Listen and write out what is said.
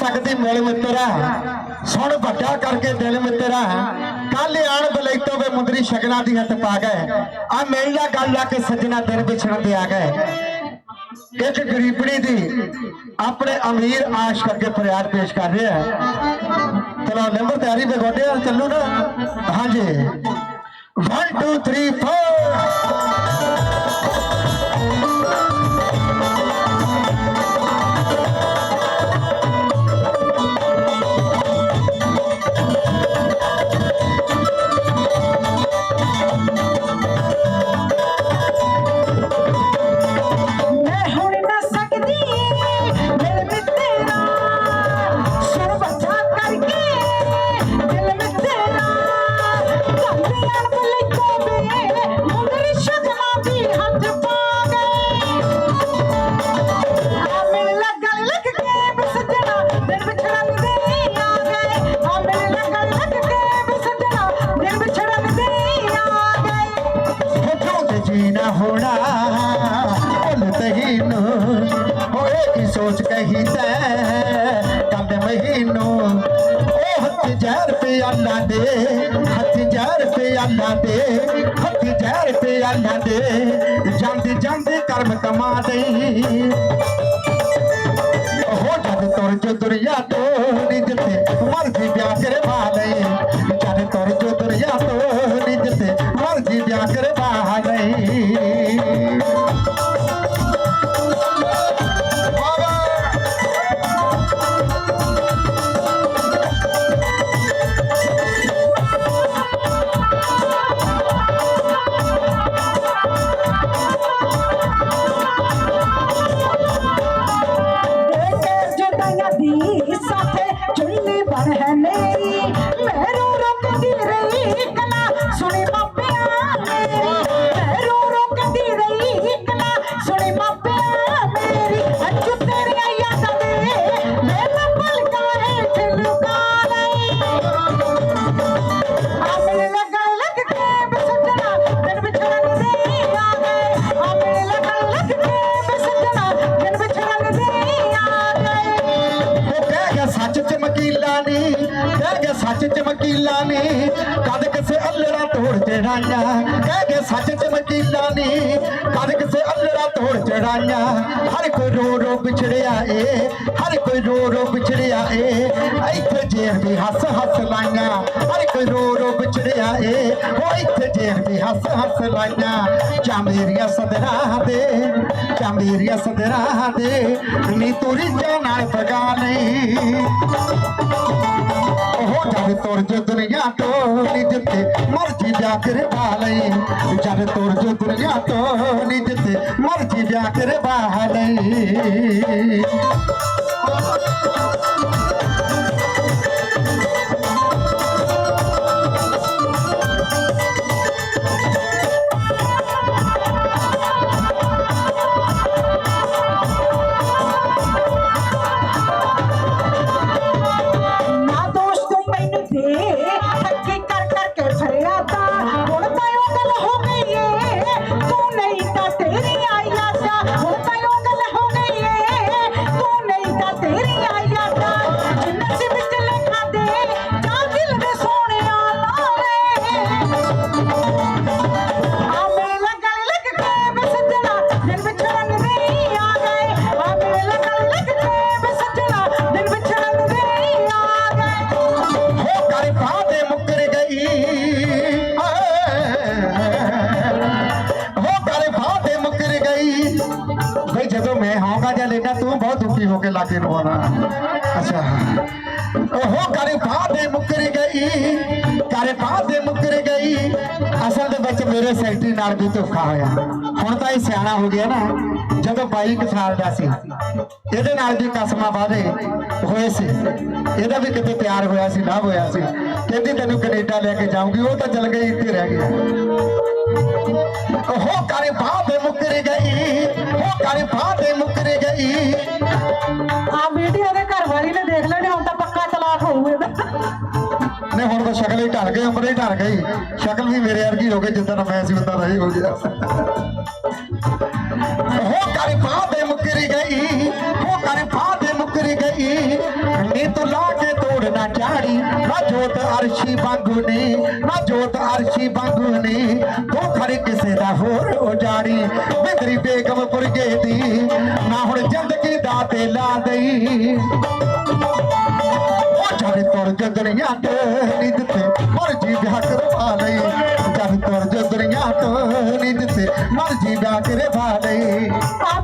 ਸਕਦੀ ਮਿਲ ਮਿੱਤਰਾ। ਸੁਣ ਵੱਡਾ ਕਰਕੇ ਦਿਲ ਮਿੱਤਰਾ। ਕੱਲ ਆਣ ਬਲੈਤੋ ਵੇ ਮੁੰਦਰੀ ਸ਼ਗਨਾ ਦੀ ਹੱਥ ਪਾ ਗਏ। ਆ ਮੇਰੀ ਨਾਲ ਗੱਲ ਲਾ ਕੇ ਸੱਜਣਾ ਦਿਨ ਵਿਛੜਨ ਤੇ ਆ ਗਏ। ਇੱਕ ਗਰੀਬੜੀ ਦੀ ਆਪਣੇ ਅਮੀਰ ਆਸ਼ ਕਰਕੇ ਫਰਿਆਦ ਪੇਸ਼ ਕਰ ਰਿਹਾ ਹੈ। ਚਲੋ, ਨੰਬਰ ਤਿਆਰੀ ਤੇ ਗੋਡੇ ਚੱਲੂ ਨਾ। ਹਾਂਜੀ। 1 2 3 4 ਹੋਣਾ, ਭੁੱਲ ਤਹੀਨੂੰ ਹੋਏ ਕੀ ਸੋਚ ਕਹੀ ਤੈ? ਕੰਦ ਮਹੀਨੋਂ ਉਹ ਹੱਥ ਜ਼ਹਿਰ ਤੇ ਅੱਲਾ ਦੇ, ਹੱਥ ਜ਼ਹਿਰ ਤੇ ਅੱਲਾ ਦੇ, ਹੱਥ ਜ਼ਹਿਰ ਤੇ ਅੱਲਾ ਦੇ। ਜਾਂਦੇ ਜਾਂਦੇ ਕਰਮ ਕਮਾ ਦੇ ਉਹ ਜਦ ਤੁਰ ਜੋ ਦੁਨੀਆ ਤੋਂ ਵਿਆਹ ਕਹਿ ਗਿਆ ਸੱਚ ਚਮਕੀਲਾ ਨਹੀਂ ਕਦ ਕਿਸੇ ਅੱਲੜਾ ਤੋੜ ਚੜਾਈਆਂ ਕਹਿ ਗਿਆ ਸੱਚ ਚਮਕੀਲਾ ਨੇ, ਕਦ ਕਿਸੇ ਅੱਲੜਾ ਤੋੜ ਚੜਾਈਆਂ। ਹਰ ਕੋਈ ਰੋ ਰੋ ਵਿਛੜਿਆ ਏ, ਹਰ ਕੋਈ ਰੋ ਰੋ ਵਿਛੜਿਆ ਏ। ਇੱਥੇ ਜੇ ਵੀ ਹੱਸ ਹੱਸ ਲਾਈਆਂ, ਹਰ ਕੋਈ ਰੋ ਰੋ ਵਿਛੜਿਆ ਏ। ਉਹ ਇੱਥੇ ਜੇ ਵੀ ਹੱਸ ਹੱਸ ਲਾਈਆਂ ਚਾ ਮੇਰੀਆਂ ਸਦਰਾਂ ਦੇ ਚਾ ਮੇਰੀਆਂ ਸਦਰਾਂ ਦੇ। ਨੀ ਤੁਰੀ ਜਾਣਾ ਪਗਾ ਨਹੀਂ। ਉਹ ਜਦ ਤੁਰ ਜੋ ਦੁਨੀਆ ਤੋਂ ਨੀ ਤੇ ਮਰਜ਼ੀ ਜਾ ਕਰ ਲਈ। ਜਦ ਤੁਰ ਜੋ ਦੁਨੀਆ ਤੋਂ ਨੀ ਤੇ ਮਰ ਜਾ ਕਰ ਮੈਂ ਹੋਗਾ ਜਾਂ ਲੈਣਾ ਤੂੰ ਬਹੁਤ ਦੁਖੀ ਹੋ ਕੇ ਲਾਗੇ ਰੋਣਾ ਅੱਛਾ। ਉਹ ਕਰ ਬਾਦੇ ਮੁੱਕਰ ਗਈ ਕਰ ਗਈ। ਅਸਲ ਦੇ ਵਿੱਚ ਮੇਰੇ ਸੈਕਟਰੀ ਨਾਲ ਵੀ ਧੋਖਾ ਹੋਇਆ। ਹੁਣ ਤਾਂ ਇਹ ਸਿਆਣਾ ਹੋ ਗਿਆ ਨਾ, ਜਦੋਂ 22 ਸਾਲ ਦਾ ਸੀ, ਇਹਦੇ ਨਾਲ ਵੀ ਕਸਮਾਂ ਵਾਦੇ ਹੋਏ ਸੀ। ਇਹਦਾ ਵੀ ਕਿਤੇ ਪਿਆਰ ਹੋਇਆ ਸੀ, ਨਾ ਹੋਇਆ ਸੀ। ਕਹਿੰਦੀ, ਤੈਨੂੰ ਕੈਨੇਡਾ ਲੈ ਕੇ ਜਾਊਂਗੀ। ਉਹ ਤਾਂ ਚਲ ਗਈ, ਇੱਥੇ ਰਹਿ ਗਿਆ। ਉਹ ਕਰੇ ਬਾਦੇ ਮੁੱਕਰ ਗਈ ਉਹ ਕਰੇ ਬਾਦੇ ਮੁੱਕਰ ਗਈ ਆ ਵੀਡੀਓ ਦੇ ਘਰ ਵਾਲੀ ਨੇ ਦੇਖ ਲੈਣੇ, ਹੁਣ ਤਾਂ ਪੱਕਾ ਤਲਾਕ ਹੋਊ ਨੇ ਹੁਣ ਤਾਂ ਸ਼ਕਲ ਹੀ ਢਲ ਗਈ ਉਮਰ ਹੀ ਢਲ ਗਈ। ਸ਼ਕਲ ਵੀ ਮੇਰੇ ਵਰਗੀ ਹੋ ਗਈ ਜਿੱਦਾਂ ਦਾ ਮੈਂ ਸੀ, ਉਦਾਂ ਦਾ ਹੀ ਹੋ ਗਿਆ ਉਹ ਕਰੇ ਬਾਦੇ ਮੁੱਕਰ ਗਈ ਉਹ ਕਰੇ ਬਾਦੇ ਮੁੱਕਰ ਗਈ। ਤੂੰ ਲਾ ਕੇ ਤੋੜਨਾ ਚਾੜੀ ਨਾ ਜੋਤ ਅਰਸ਼ੀ ਵਾਂਗੂ ਨੇ, ਨਾ ਜੋਤ ਅਰਸ਼ੀ ਵਾਂਗੂ ਨੇ। ਤੂੰ ਖੜ ਕਿਸੇ ਦਾ ਹੋਰ ਉਜਾੜੀ ਬਿੰਦਰੀ ਬੇਗਮ ਪੁਰਗੇ ਦੀ, ਨਾ ਹੁਣ ਜ਼ਿੰਦਗੀ ਦਾ ਤੇ ਲਾ ਦਈ। ਉਹ ਜਦ ਤੁਰ ਜਦੜੀਆਂ ਤੇ ਨਿੱਦ ਤੇ ਮਰਜ਼ੀ ਵਿਆਹ ਕਰਵਾ ਲਈ। ਜਦ ਤੁਰ ਜਦੜੀਆਂ ਤੋਂ ਨਿੱਦ ਤੇ ਮਰਜ਼ੀ ਵਿਆਹ ਕਰਵਾ ਲਈ। ਆ